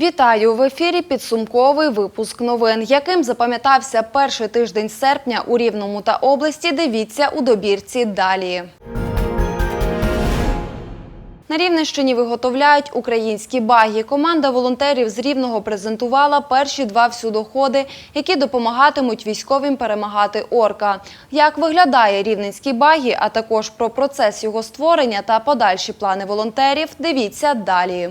Вітаю в ефірі. Підсумковий випуск новин, яким запам'ятався перший тиждень серпня у Рівному та області. Дивіться у добірці далі. На Рівненщині виготовляють українські баги. Команда волонтерів з Рівного презентувала перші два всюдоходи, які допомагатимуть військовим перемагати орка. Як виглядає рівненський багі, а також про процес його створення та подальші плани волонтерів, дивіться далі.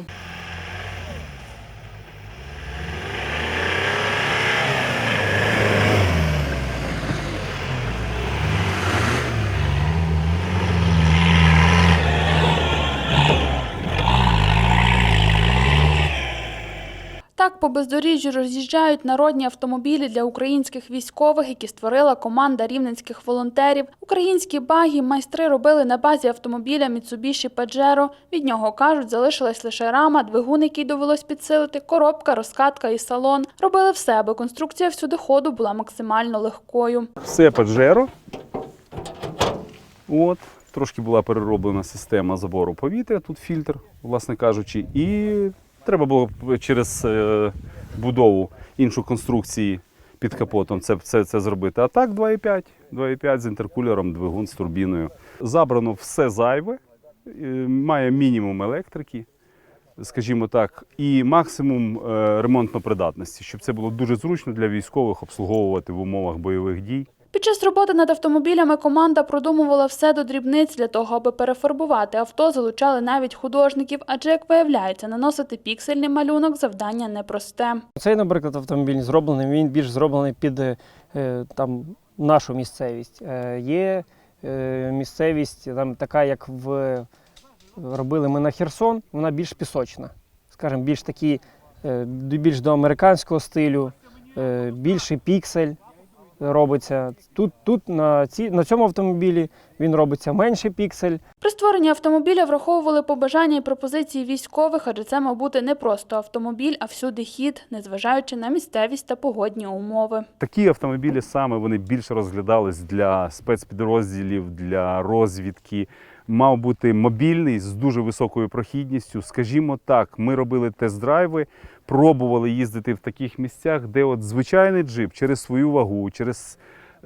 Так по бездоріжжю роз'їжджають народні автомобілі для українських військових, які створила команда рівненських волонтерів. Українські багі майстри робили на базі автомобіля Mitsubishi Pajero. Від нього кажуть, залишилась лише рама, двигун, який довелось підсилити, коробка, розкатка і салон. Робили все, аби конструкція всюдиходу була максимально легкою. Все Pajero. От. Трошки була перероблена система забору повітря, тут фільтр, власне кажучи, і треба було через е, будову іншу конструкції під капотом це, це, це зробити. А так 2,5, 2,5 з інтеркулером, двигун з турбіною. Забрано все зайве, має мінімум електрики, скажімо так, і максимум е, ремонтно-придатності, щоб це було дуже зручно для військових обслуговувати в умовах бойових дій. Під час роботи над автомобілями команда продумувала все до дрібниць для того, аби перефарбувати авто, залучали навіть художників, адже, як виявляється, наносити піксельний малюнок завдання непросте. Цей, наприклад, автомобіль зроблений, він більш зроблений під е, там, нашу місцевість. Е, є е, місцевість там, така, як в, робили ми на Херсон, вона більш пісочна. Скажімо, більш такі, більш до американського стилю, більший піксель робиться. Тут, тут на, ці, на цьому автомобілі він робиться менший піксель. При створенні автомобіля враховували побажання і пропозиції військових, адже це мав бути не просто автомобіль, а всюди хід, незважаючи на місцевість та погодні умови. Такі автомобілі саме вони більше розглядались для спецпідрозділів, для розвідки. Мав бути мобільний з дуже високою прохідністю. Скажімо так, ми робили тест-драйви, пробували їздити в таких місцях, де от звичайний джип через свою вагу, через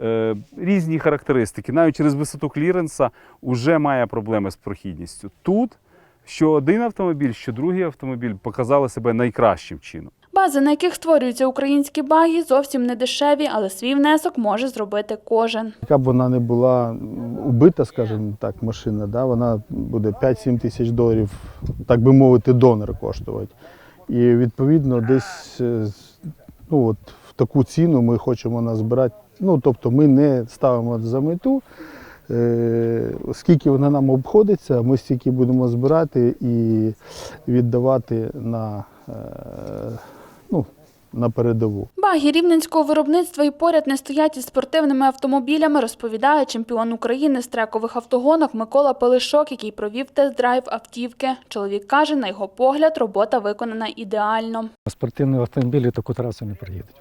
е, різні характеристики, навіть через висоту кліренса, вже має проблеми з прохідністю. Тут що один автомобіль, що другий автомобіль показали себе найкращим чином. Бази, на яких створюються українські баги, зовсім не дешеві, але свій внесок може зробити кожен. Яка б вона не була убита, скажімо так, машина, да, вона буде 5-7 тисяч доларів, так би мовити, донор коштувати. І відповідно десь е, ну, от, в таку ціну ми хочемо назбирати. Ну, тобто ми не ставимо за мету. Е, Скільки вона нам обходиться, ми стільки будемо збирати і віддавати на, е, на передову. Баги рівненського виробництва і поряд не стоять із спортивними автомобілями, розповідає чемпіон України з трекових автогонок Микола Пелишок, який провів тест-драйв автівки. Чоловік каже, на його погляд, робота виконана ідеально. Спортивні автомобілі таку трасу не проїдуть.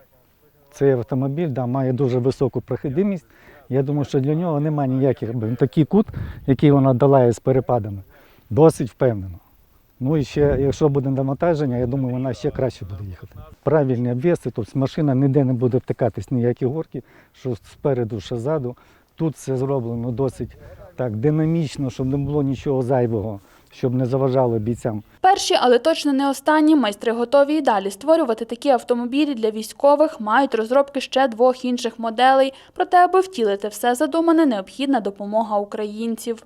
Цей автомобіль да, має дуже високу проходимість. Я думаю, що для нього немає ніяких він такий кут, який вона долає з перепадами. Досить впевнено. Ну і ще, якщо буде навантаження, я думаю, вона ще краще буде їхати. Правильні обвіси, тобто машина ніде не буде втикатись ніякі горки, що спереду, що ззаду. Тут все зроблено досить так динамічно, щоб не було нічого зайвого, щоб не заважало бійцям. Перші, але точно не останні, майстри готові і далі створювати такі автомобілі для військових, мають розробки ще двох інших моделей. Проте, аби втілити все задумане, необхідна допомога українців.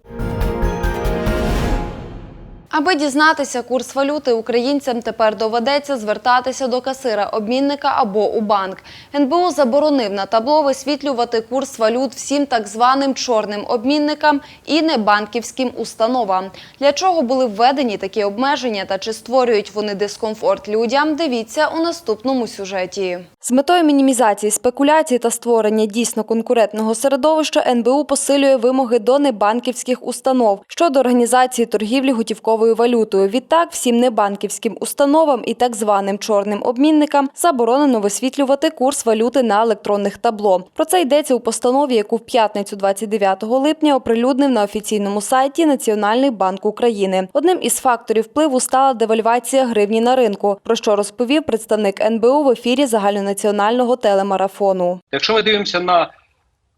Аби дізнатися курс валюти, українцям тепер доведеться звертатися до касира, обмінника або у банк. НБУ заборонив на табло висвітлювати курс валют всім так званим чорним обмінникам і небанківським установам. Для чого були введені такі обмеження та чи створюють вони дискомфорт людям? Дивіться у наступному сюжеті. З метою мінімізації спекуляцій та створення дійсно конкурентного середовища НБУ посилює вимоги до небанківських установ щодо організації торгівлі готівковою готовою валютою. Відтак, всім небанківським установам і так званим чорним обмінникам заборонено висвітлювати курс валюти на електронних табло. Про це йдеться у постанові, яку в п'ятницю 29 липня оприлюднив на офіційному сайті Національний банк України. Одним із факторів впливу стала девальвація гривні на ринку, про що розповів представник НБУ в ефірі загальнонаціонального телемарафону. Якщо ми дивимося на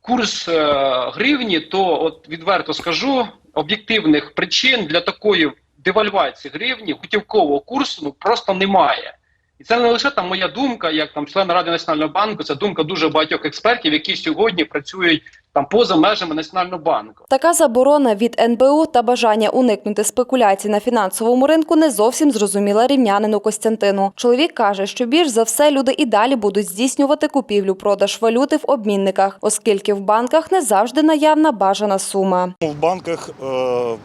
курс е, гривні, то от відверто скажу, об'єктивних причин для такої девальвації гривні, готівкового курсу ну просто немає. І це не лише там моя думка, як там член Ради Національного банку, це думка дуже багатьох експертів, які сьогодні працюють там поза межами Національного банку. Така заборона від НБУ та бажання уникнути спекуляцій на фінансовому ринку не зовсім зрозуміла рівнянину Костянтину. Чоловік каже, що більш за все люди і далі будуть здійснювати купівлю-продаж валюти в обмінниках, оскільки в банках не завжди наявна бажана сума. В банках е,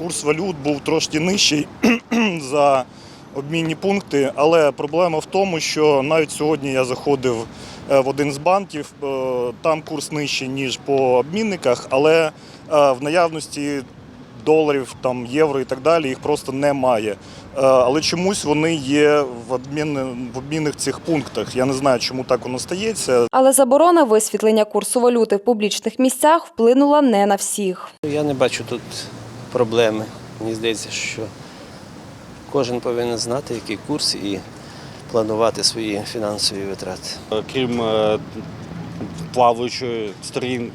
курс валют був трошки нижчий за обмінні пункти, але проблема в тому, що навіть сьогодні я заходив е, в один з банків, е, там курс нижчий, ніж по обмінниках, але е, в наявності доларів, там, євро і так далі їх просто немає. Але чомусь вони є в, обмін, в обмінних цих пунктах. Я не знаю, чому так воно стається. Але заборона висвітлення курсу валюти в публічних місцях вплинула не на всіх. Я не бачу тут проблеми. Мені здається, що кожен повинен знати, який курс і планувати свої фінансові витрати. крім е, плаваючої сторін,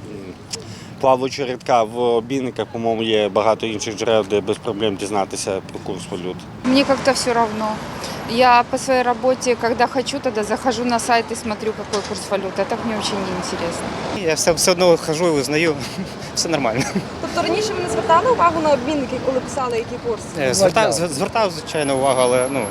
плаваючого рядка в обмінниках, по-моєму, є багато інших джерел, де без проблем дізнатися про курс валют. Мне как-то все равно. Я по своей работе, когда хочу, тогда захожу на сайт и смотрю, какой курс валюты. А так мне очень неинтересно. Я все, все одно хожу і узнаю, все нормально. Тобто раніше ви не звертали увагу на обмінники, коли писали який курс? Е, Звертав, звертав, звичайно, увагу, але ну,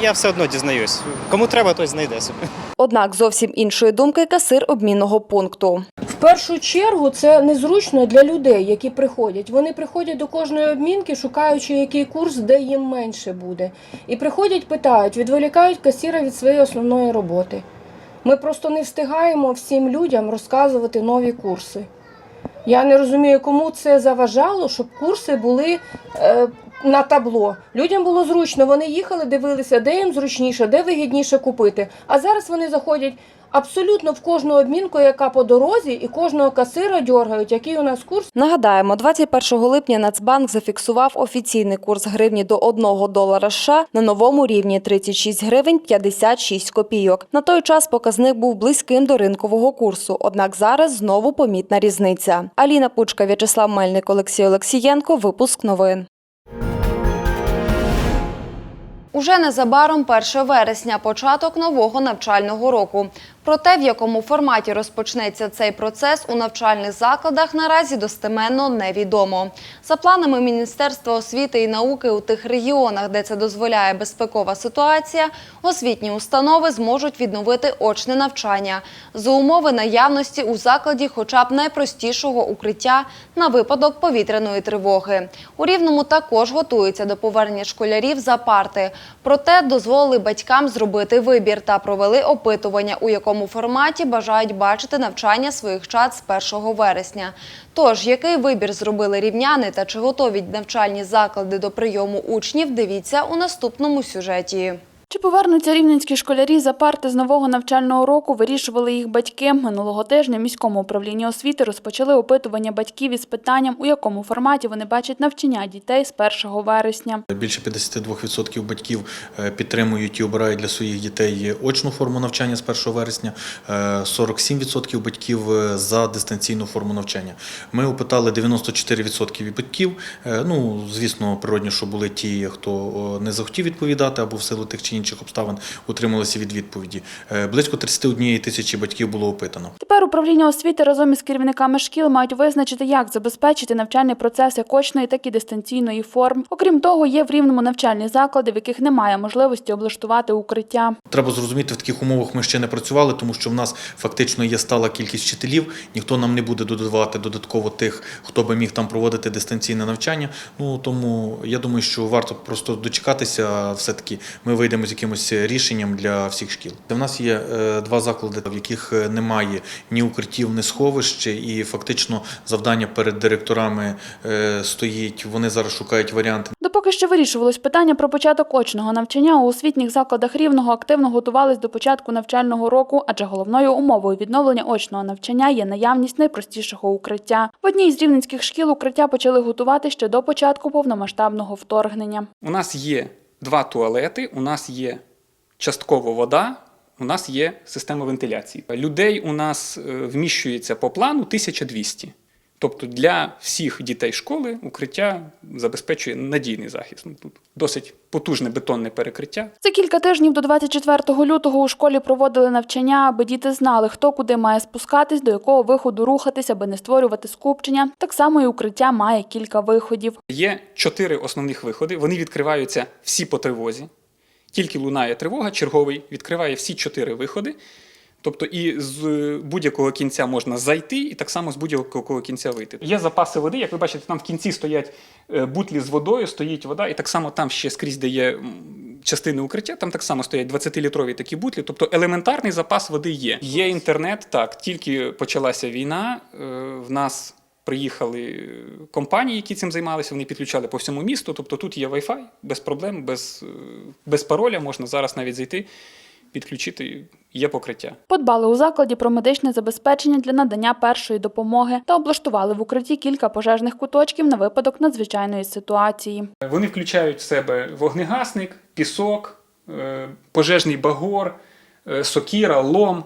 я все одно дізнаюсь. Кому треба, той знайде собі. Однак зовсім іншої думки касир обмінного пункту. В першу чергу це незручно для людей, які приходять. Вони приходять до кожної обмінки, шукаючи який курс, де їм менше буде. І приходять, питають, відволікають касіра від своєї основної роботи. Ми просто не встигаємо всім людям розказувати нові курси. Я не розумію, кому це заважало, щоб курси були е, на табло. Людям було зручно, вони їхали, дивилися, де їм зручніше, де вигідніше купити. А зараз вони заходять абсолютно в кожну обмінку, яка по дорозі, і кожного касира дергають, який у нас курс. Нагадаємо, 21 липня Нацбанк зафіксував офіційний курс гривні до 1 долара США на новому рівні 36 гривень 56 копійок. На той час показник був близьким до ринкового курсу, однак зараз знову помітна різниця. Аліна Пучка, В'ячеслав Мельник, Олексій Олексієнко. Випуск новин. Уже незабаром 1 вересня, початок нового навчального року. Про те, в якому форматі розпочнеться цей процес у навчальних закладах, наразі достеменно невідомо. За планами Міністерства освіти і науки у тих регіонах, де це дозволяє безпекова ситуація, освітні установи зможуть відновити очне навчання за умови наявності у закладі хоча б найпростішого укриття на випадок повітряної тривоги. У Рівному також готуються до повернення школярів за парти. Проте дозволили батькам зробити вибір та провели опитування, у якому форматі бажають бачити навчання своїх чад з 1 вересня. Тож, який вибір зробили рівняни та чи готові навчальні заклади до прийому учнів, дивіться у наступному сюжеті. Чи повернуться рівненські школярі за парти з нового навчального року, вирішували їх батьки. Минулого тижня міському управлінні освіти розпочали опитування батьків із питанням, у якому форматі вони бачать навчання дітей з 1 вересня. Більше 52% батьків е, підтримують і обирають для своїх дітей очну форму навчання з 1 вересня, е, 47% батьків е, за дистанційну форму навчання. Ми опитали 94% від батьків. Е, Ну, звісно, природні, що були ті, хто не захотів відповідати або в силу тих чи інших обставин утрималися від відповіді. Е, Близько 31 тисячі батьків було опитано. Тепер управління освіти разом із керівниками шкіл мають визначити, як забезпечити навчальний процес як очної, так і дистанційної форм. Окрім того, є в рівному навчальні заклади, в яких немає можливості облаштувати укриття. Треба зрозуміти, в таких умовах ми ще не працювали, тому що в нас фактично є стала кількість вчителів. Ніхто нам не буде додавати додатково тих, хто би міг там проводити дистанційне навчання. Ну тому я думаю, що варто просто дочекатися. Все таки ми вийдемо якимось якимось рішенням для всіх шкіл. У нас є е, два заклади, в яких е, немає ні укриттів, ні сховищ, і фактично завдання перед директорами е, стоїть. Вони зараз шукають варіанти. Допоки ще вирішувалось питання про початок очного навчання, у освітніх закладах рівного активно готувались до початку навчального року, адже головною умовою відновлення очного навчання є наявність найпростішого укриття. В одній з рівненських шкіл укриття почали готувати ще до початку повномасштабного вторгнення. У нас є два туалети, у нас є частково вода, у нас є система вентиляції. Людей у нас е, вміщується по плану 1200. Тобто для всіх дітей школи укриття забезпечує надійний захист. Ну, Тут досить потужне бетонне перекриття. За кілька тижнів до 24 лютого у школі проводили навчання, аби діти знали, хто куди має спускатись, до якого виходу рухатись, аби не створювати скупчення. Так само і укриття має кілька виходів. Є чотири основних виходи. Вони відкриваються всі по тривозі. Тільки лунає тривога, черговий відкриває всі чотири виходи. Тобто і з будь-якого кінця можна зайти, і так само з будь-якого кінця вийти. Є запаси води, як ви бачите, там в кінці стоять е, бутлі з водою, стоїть вода, і так само там ще скрізь, де є частини укриття, там так само стоять 20-літрові такі бутлі. Тобто елементарний запас води є. Є інтернет, так, тільки почалася війна, е, в нас приїхали е, компанії, які цим займалися, вони підключали по всьому місту. Тобто тут є Wi-Fi, без проблем, без, без пароля, можна зараз навіть зайти, підключити, є покриття. Подбали у закладі про медичне забезпечення для надання першої допомоги та облаштували в укритті кілька пожежних куточків на випадок надзвичайної ситуації. Вони включають в себе вогнегасник, пісок, е, пожежний багор, е, сокіра, лом.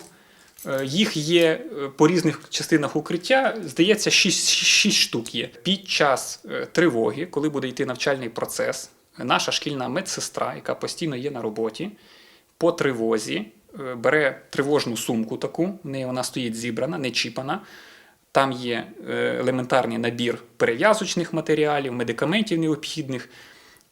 Е, Їх є по різних частинах укриття, здається, 6, 6 штук є. Під час тривоги, коли буде йти навчальний процес, наша шкільна медсестра, яка постійно є на роботі, по тривозі е, бере тривожну сумку таку, в неї вона стоїть зібрана, не чіпана. Там є е, елементарний набір перев'язочних матеріалів, медикаментів необхідних.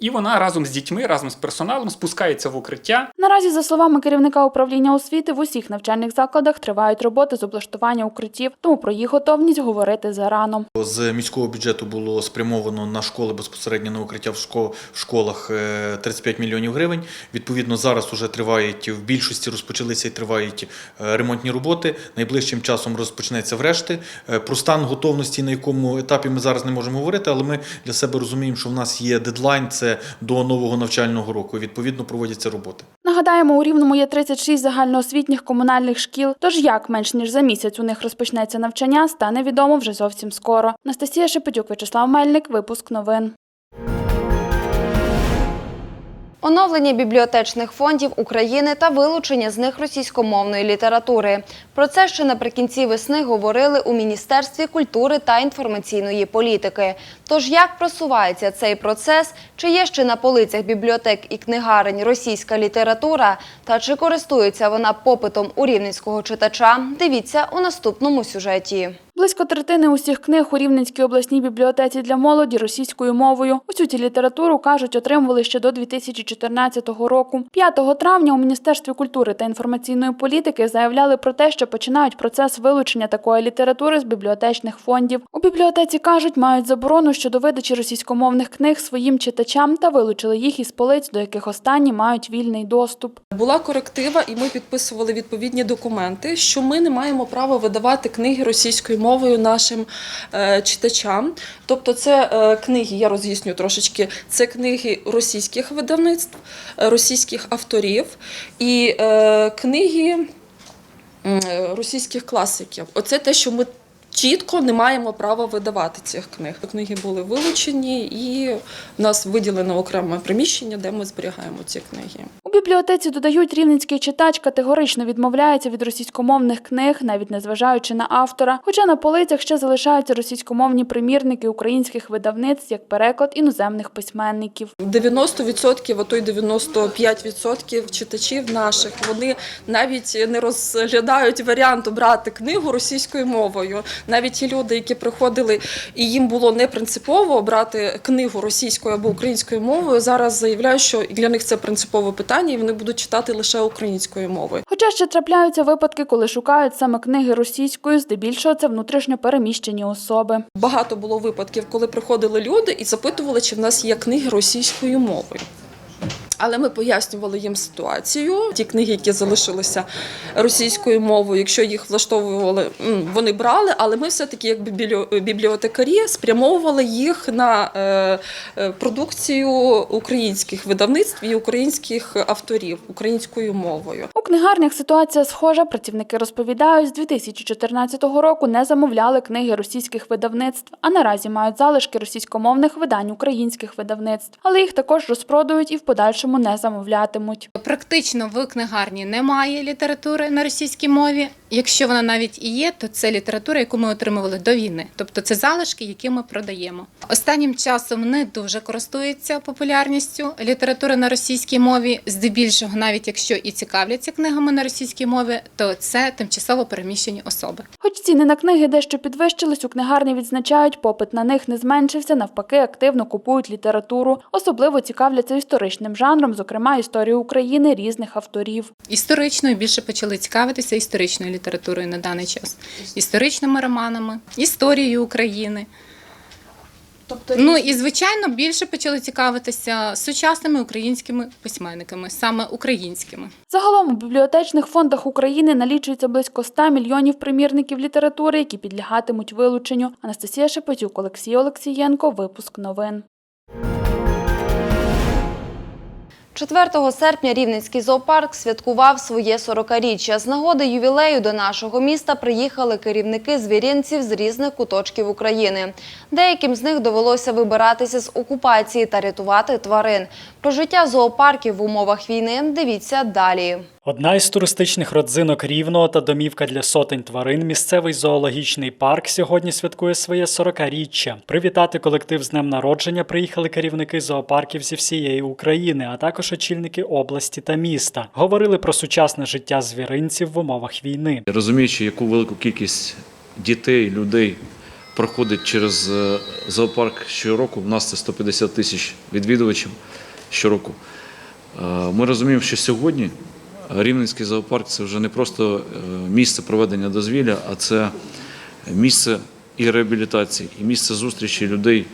І вона разом з дітьми, разом з персоналом спускається в укриття. Наразі, за словами керівника управління освіти, в усіх навчальних закладах тривають роботи з облаштування укриттів, тому про їх готовність говорити зарано. З міського бюджету було спрямовано на школи безпосередньо на укриття в шко- в школах е, 35 мільйонів гривень. Відповідно, зараз вже тривають в більшості розпочалися і тривають е, ремонтні роботи. Найближчим часом розпочнеться врешті. Е, Про стан готовності, на якому етапі ми зараз не можемо говорити, але ми для себе розуміємо, що в нас є дедлайн. Це до нового навчального року. Відповідно, проводяться роботи. Нагадаємо, у Рівному є 36 загальноосвітніх комунальних шкіл, тож як менш ніж за місяць у них розпочнеться навчання, стане відомо вже зовсім скоро. Анастасія Шепетюк, Вячеслав Мельник, випуск новин. Оновлення бібліотечних фондів України та вилучення з них російськомовної літератури. Про це ще наприкінці весни говорили у Міністерстві культури та інформаційної політики. Тож як просувається цей процес, чи є ще на полицях бібліотек і книгарень російська література, та чи користується вона попитом у рівненського читача, дивіться у наступному сюжеті. Близько третини усіх книг у Рівненській обласній бібліотеці для молоді російською мовою. Усю цю літературу, кажуть, отримували ще до 2014 року. 5 травня у Міністерстві культури та інформаційної політики заявляли про те, що починають процес вилучення такої літератури з бібліотечних фондів. У бібліотеці кажуть, мають заборону щодо видачі російськомовних книг своїм читачам та вилучили їх із полиць, до яких останні мають вільний доступ. Була коректива, і ми підписували відповідні документи, що ми не маємо права видавати книги російською мовою нашим е, читачам. Тобто, це е, книги, я роз'ясню трошечки, це книги російських видавництв, е, російських авторів і книги російських класиків. Оце те, що ми. Чітко не маємо права видавати цих книг. Книги були вилучені, і в нас виділено окреме приміщення, де ми зберігаємо ці книги. У бібліотеці додають, рівненський читач категорично відмовляється від російськомовних книг, навіть незважаючи на автора. Хоча на полицях ще залишаються російськомовні примірники українських видавництв як переклад іноземних письменників. 90%, а то й 95% читачів наших вони навіть не розглядають варіант обрати книгу російською мовою. Навіть ті люди, які приходили і їм було не принципово обрати книгу російською або українською мовою, зараз заявляють, що для них це принципове питання, і вони будуть читати лише українською мовою. Хоча ще трапляються випадки, коли шукають саме книги російською, здебільшого це внутрішньо переміщені особи. Багато було випадків, коли приходили люди і запитували, чи в нас є книги російською мовою. Але ми пояснювали їм ситуацію. Ті книги, які залишилися російською мовою, якщо їх влаштовували, вони брали, але ми все-таки, як бібліо- бібліотекарі, спрямовували їх на е, е, продукцію українських видавництв і українських авторів українською мовою. У книгарнях ситуація схожа. Працівники розповідають, з 2014 року не замовляли книги російських видавництв, а наразі мають залишки російськомовних видань українських видавництв. Але їх також розпродають і в подальшому не замовлятимуть. Практично в книгарні немає літератури на російській мові. Якщо вона навіть і є, то це література, яку ми отримували до війни. Тобто це залишки, які ми продаємо. Останнім часом не дуже користується популярністю література на російській мові. Здебільшого, навіть якщо і цікавляться книгами на російській мові, то це тимчасово переміщені особи. Хоч ціни на книги дещо підвищились, у книгарні відзначають, попит на них не зменшився, навпаки, активно купують літературу. Особливо цікавляться історичним жанром, зокрема історією України різних авторів. Історичною більше почали цікавитися історичною літературою на даний час, історичними романами, історією України. Тобто Ну і звичайно більше почали цікавитися сучасними українськими письменниками, саме українськими. Загалом у бібліотечних фондах України налічується близько 100 мільйонів примірників літератури, які підлягатимуть вилученню. Анастасія Шепетюк, Олексій Олексієнко. Випуск новин. 4 серпня Рівненський зоопарк святкував своє 40-річчя. З нагоди ювілею до нашого міста приїхали керівники звіринців з різних куточків України. Деяким з них довелося вибиратися з окупації та рятувати тварин. Про життя зоопарків в умовах війни дивіться далі. Одна із туристичних родзинок Рівного та домівка для сотень тварин, місцевий зоологічний парк сьогодні святкує своє 40-річчя. Привітати колектив з днем народження приїхали керівники зоопарків зі всієї України, а також очільники області та міста. Говорили про сучасне життя звіринців в умовах війни. Розуміючи, яку велику кількість дітей, людей проходить через е, зоопарк щороку, у нас це 150 тисяч відвідувачів щороку. е, Ми розуміємо, що сьогодні Рівненський зоопарк це вже не просто е, місце проведення дозвілля, а це місце і реабілітації, і місце зустрічі людей,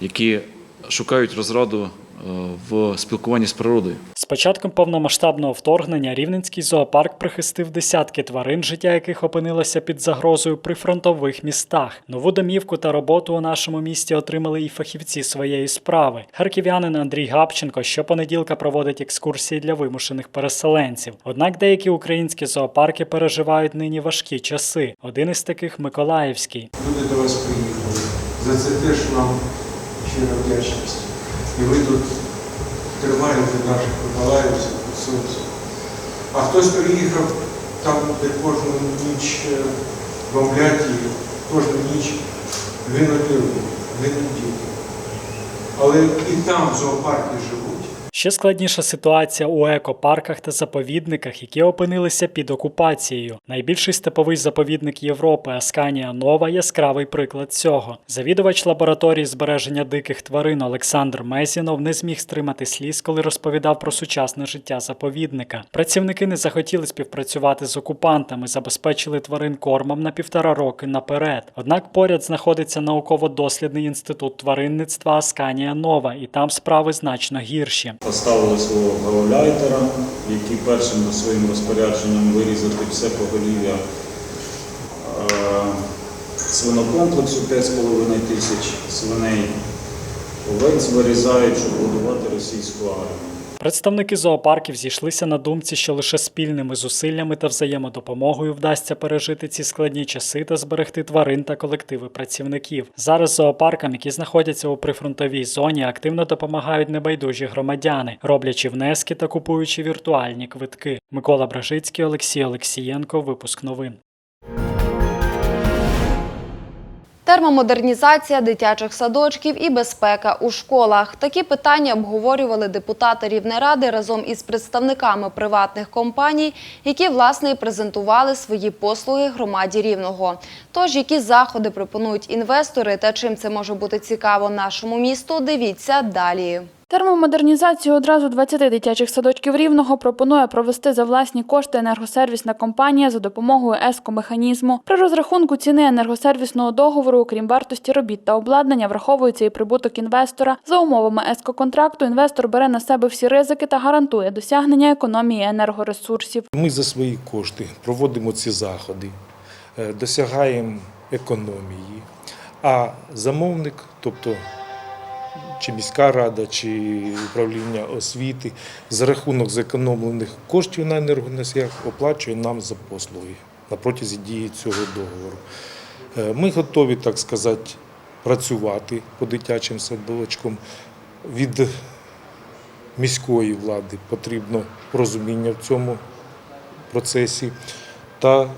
які шукають розраду в спілкуванні з природою. З початком повномасштабного вторгнення Рівненський зоопарк прихистив десятки тварин, життя яких опинилося під загрозою при фронтових містах. Нову домівку та роботу у нашому місті отримали і фахівці своєї справи. Харків'янин Андрій Гапченко щопонеділка проводить екскурсії для вимушених переселенців. Однак деякі українські зоопарки переживають нині важкі часи. Один із таких Миколаївський. Люди до вас приїхали. За це теж нам щира вдячність. І ви тут тримаєте наших миколаївців під сонцем. А хтось приїхав там, де кожну ніч е, бомблять їх, кожну ніч він один, він діти. Але і там в зоопарки живуть. Ще складніша ситуація у екопарках та заповідниках, які опинилися під окупацією. Найбільший степовий заповідник Європи Асканія Нова яскравий приклад цього. Завідувач лабораторії збереження диких тварин Олександр Мезінов не зміг стримати сліз, коли розповідав про сучасне життя заповідника. Працівники не захотіли співпрацювати з окупантами, забезпечили тварин кормом на півтора роки наперед. Однак поряд знаходиться науково-дослідний інститут тваринництва Асканія Нова, і там справи значно гірші. Поставили свого гауляйтера, який першим своїм розпорядженням вирізати все поголів'я е, свинокомплексу 5,5 тисяч свиней. Овець вирізають, щоб годувати російську армію. Представники зоопарків зійшлися на думці, що лише спільними зусиллями та взаємодопомогою вдасться пережити ці складні часи та зберегти тварин та колективи працівників. Зараз зоопаркам, які знаходяться у прифронтовій зоні, активно допомагають небайдужі громадяни, роблячи внески та купуючи віртуальні квитки. Микола Бражицький, Олексій Олексієнко. Випуск новин. Термомодернізація дитячих садочків і безпека у школах. Такі питання обговорювали депутати Рівнеради разом із представниками приватних компаній, які власне і презентували свої послуги громаді Рівного. Тож, які заходи пропонують інвестори та чим це може бути цікаво нашому місту, дивіться далі. Термомодернізацію одразу 20 дитячих садочків Рівного пропонує провести за власні кошти енергосервісна компанія за допомогою ЕСКО-механізму. При розрахунку ціни енергосервісного договору, окрім вартості робіт та обладнання, враховується і прибуток інвестора. За умовами ЕСКО-контракту інвестор бере на себе всі ризики та гарантує досягнення економії енергоресурсів. Ми за свої кошти проводимо ці заходи, е, досягаємо економії, а замовник, тобто чи міська рада, чи управління освіти, за рахунок зекономлених коштів на енергоносіях оплачує нам за послуги на протязі дії цього договору. Е, Ми готові, так сказати, працювати по дитячим садочкам. Від міської влади потрібно розуміння в цьому процесі та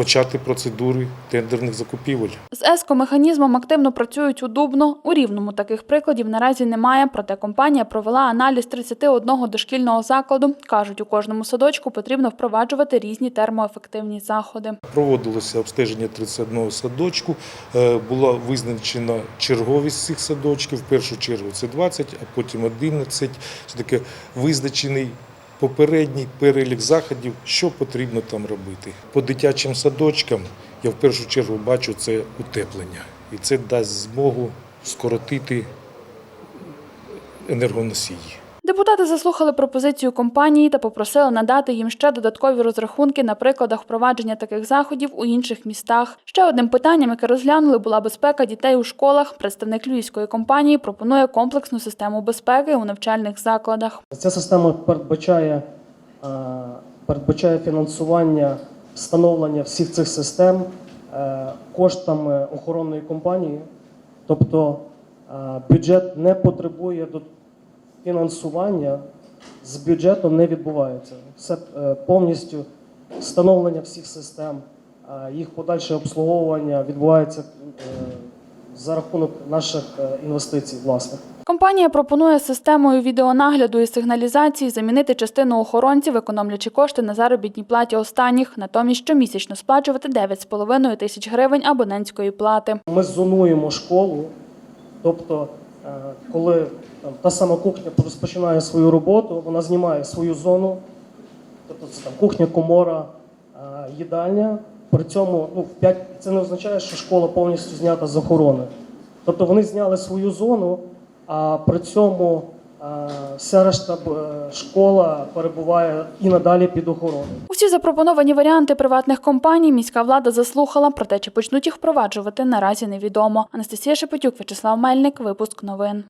почати процедури тендерних закупівель. З ЕСКО-механізмом активно працюють у Дубно. У Рівному таких прикладів наразі немає, проте компанія провела аналіз 31 дошкільного закладу. Кажуть, у кожному садочку потрібно впроваджувати різні термоефективні заходи. Проводилося обстеження 31 садочку, е, була визначена черговість цих садочків. В першу чергу це 20, а потім 11. Це таке визначений попередній перелік заходів, що потрібно там робити. По дитячим садочкам я в першу чергу бачу це утеплення. І це дасть змогу скоротити енергоносії. Депутати заслухали пропозицію компанії та попросили надати їм ще додаткові розрахунки на прикладах впровадження таких заходів у інших містах. Ще одним питанням, яке розглянули, була безпека дітей у школах. Представник львівської компанії пропонує комплексну систему безпеки у навчальних закладах. Ця система передбачає, е, передбачає фінансування встановлення всіх цих систем е, коштами охоронної компанії. Тобто е, бюджет не потребує до фінансування, з бюджетом не відбувається. Все е, повністю встановлення всіх систем, е, їх подальше обслуговування відбувається е, за рахунок наших інвестицій власних. Компанія пропонує системою відеонагляду і сигналізації замінити частину охоронців, економлячи кошти на заробітній платі останніх, натомість щомісячно сплачувати 9,5 тисяч гривень абонентської плати. Ми зонуємо школу, тобто, коли там, та сама кухня розпочинає свою роботу, вона знімає свою зону, тобто це там кухня, комора, е, їдальня. При цьому ну, 5, це не означає, що школа повністю знята з охорони. Тобто вони зняли свою зону, а при цьому е, вся решта е, школа перебуває і надалі під охороною. Усі запропоновані варіанти приватних компаній міська влада заслухала, проте чи почнуть їх впроваджувати наразі невідомо. Анастасія Шепетюк, Вячеслав Мельник, випуск новин.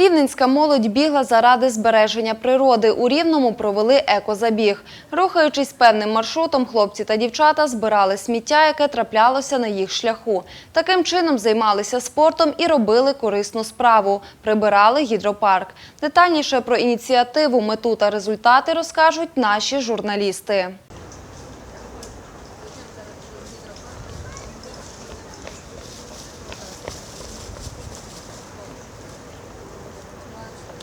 Рівненська молодь бігла заради збереження природи. У Рівному провели екозабіг. Рухаючись певним маршрутом, хлопці та дівчата збирали сміття, яке траплялося на їх шляху. Таким чином займалися спортом і робили корисну справу – прибирали гідропарк. Детальніше про ініціативу, мету та результати розкажуть наші журналісти.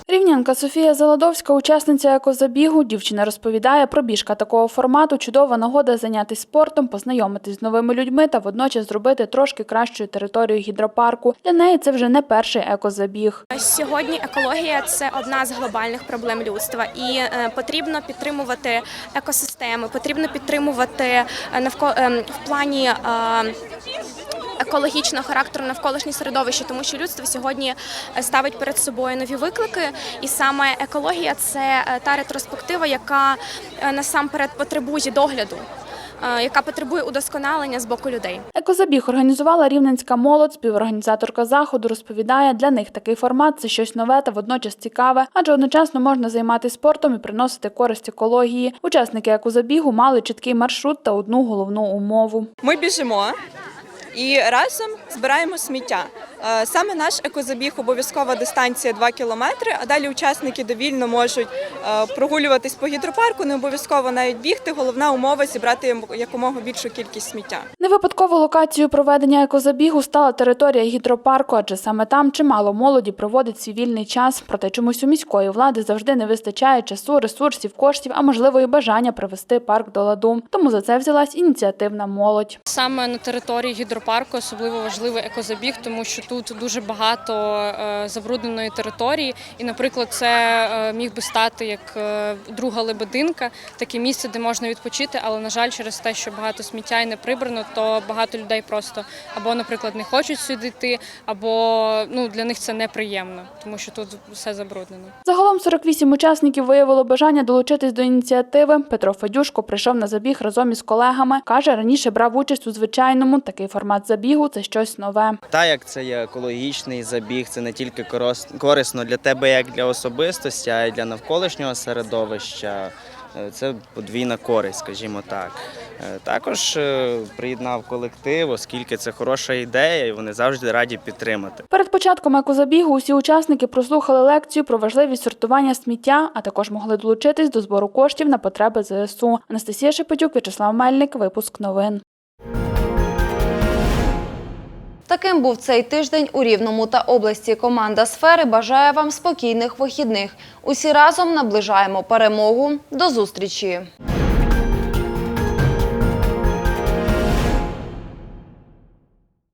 Рівнянка Софія Заладовська, учасниця екозабігу. Дівчина розповідає, пробіжка такого формату чудова нагода зайнятися спортом, познайомитись з новими людьми та водночас зробити трошки кращою територію гідропарку. Для неї це вже не перший екозабіг. Сьогодні екологія це одна з глобальних проблем людства, і е, потрібно підтримувати екосистеми, потрібно підтримувати е, навко е, в плані. Екологічного характеру навколишнє середовище, тому що людство сьогодні е, ставить перед собою нові виклики, і саме екологія це е, та ретроспектива, яка е, насамперед потребує догляду, яка потребує удосконалення з боку людей. Екозабіг організувала рівненська молодь. Співорганізаторка заходу розповідає, для них такий формат це щось нове та водночас цікаве, адже одночасно можна займатися спортом і приносити користь екології. Учасники екозабігу мали чіткий маршрут та одну головну умову. Ми біжимо і разом збираємо сміття. Е, Саме наш екозабіг обов'язкова дистанція 2 кілометри, а далі учасники довільно можуть е, прогулюватись по гідропарку, не обов'язково навіть бігти. Головна умова зібрати якомога більшу кількість сміття. Не випадково локацією проведення екозабігу стала територія гідропарку, адже саме там чимало молоді проводить свій вільний час. Проте чомусь у міської влади завжди не вистачає часу, ресурсів, коштів, а можливо і бажання привести парк до ладу. Тому за це взялась ініціативна молодь. Саме на території гідропарку особливо важливий екозабіг, тому що тут дуже багато е, забрудненої території, і, наприклад, це е, міг би стати як е, друга лебединка, таке місце, де можна відпочити, але на жаль, через те, що багато сміття і не прибрано, то багато людей просто або, наприклад, не хочуть сюди йти, або ну для них це неприємно, тому що тут все забруднено. Загалом 48 учасників виявило бажання долучитись до ініціативи. Петро Федюшко прийшов на забіг разом із колегами. Каже, раніше брав участь у звичайному. Такий формат забігу це щось нове. Та як це є екологічний забіг, це не тільки корисно для тебе як для особистості, а й для навколишнього середовища. Е, Це подвійна користь, скажімо так. Е, Також е, приєднав колектив, оскільки це хороша ідея, і вони завжди раді підтримати. Перед початком екозабігу усі учасники прослухали лекцію про важливість сортування сміття, а також могли долучитись до збору коштів на потреби ЗСУ. Анастасія Шепетюк, В'ячеслав Мельник, випуск новин. Таким був цей тиждень у Рівному та області. Команда сфери бажає вам спокійних вихідних. Усі разом наближаємо перемогу. До зустрічі!